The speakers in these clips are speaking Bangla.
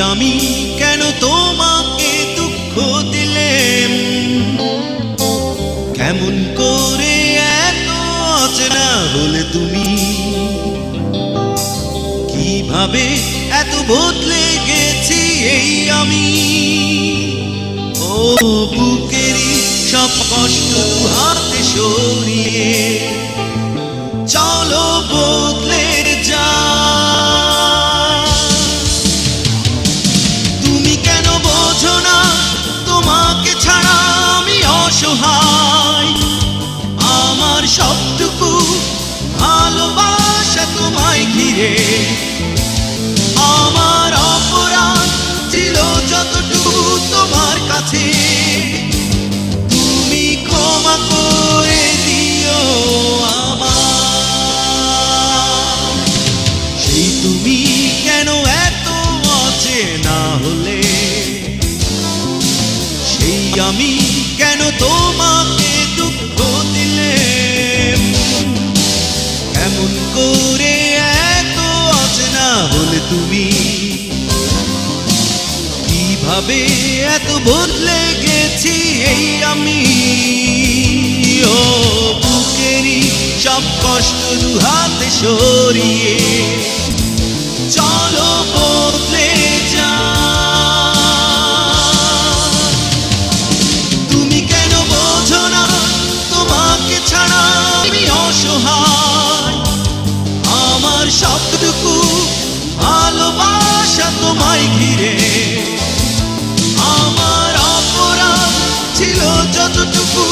আমি কেন তোমাকে দুঃখ দিলেম? কেমন করে এত অচেনা হলে তুমি? কীভাবে এত বদলে গেছি এই আমি? ও বুকেরই সব কষ্ট হাতে সরিয়ে, চলো তুমি কেন এত অচেনা হলে? সেই আমি কেন তোমাকে দুঃখ দিলে? এমন করে এত অচেনা হলে তুমি? কীভাবে এত বদলে গেছি এই আমি? ও সব কষ্ট দু সরিয়ে চলো বদলে তুমি কেন বোঝো না তোমাকে ছাড়া আমি অসহায়? আমার সবটুকু ভালোবাসা তোমায় ঘিরে। আমার অপরাধ ছিল যতটুকু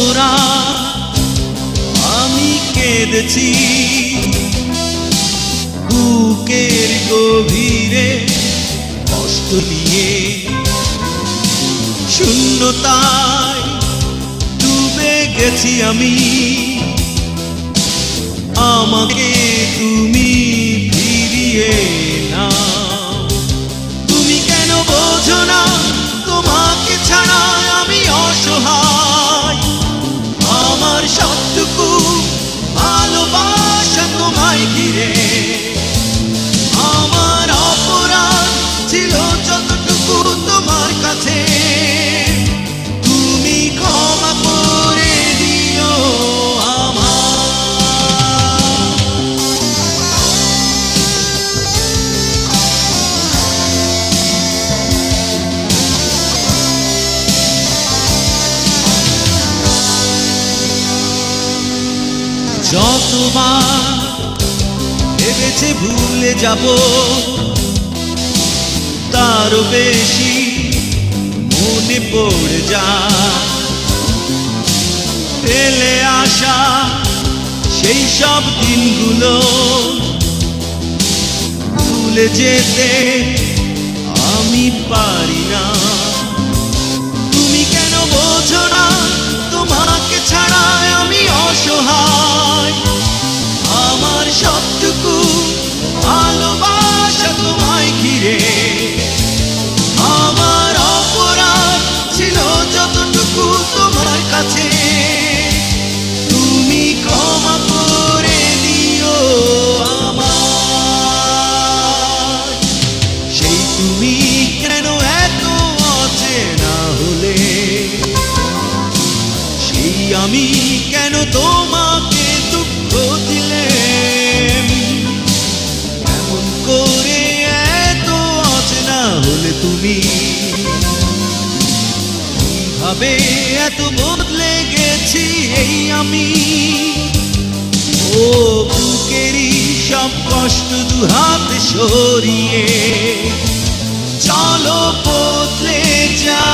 কতরা আমি কেঁদেছি বুকের গভীরে কষ্ট নিয়ে শূন্যতায় ডুবে গেছি আমি। আমাকে তুমি ফিরিয়ে নাও। তুমি কেন বোঝো না? যতবার ভেবেছে ভুলে যাব, তারও বেশি মনে পড়ে যা ফেলে আসা সেই সব দিনগুলো ভুলে যেতে আমি পারি না। তুমি কেন বোঝো না, তোমাকে ছাড়া আমি অসহায়। তোমাকে দুঃখ দিলে। এমন করে এত অচেনা হলে তুমি। কীভাবে এত বদলে গেছি এই আমি? ও বুকেরই সব কষ্ট দু হাতে সরিয়ে। চলো বদলে যা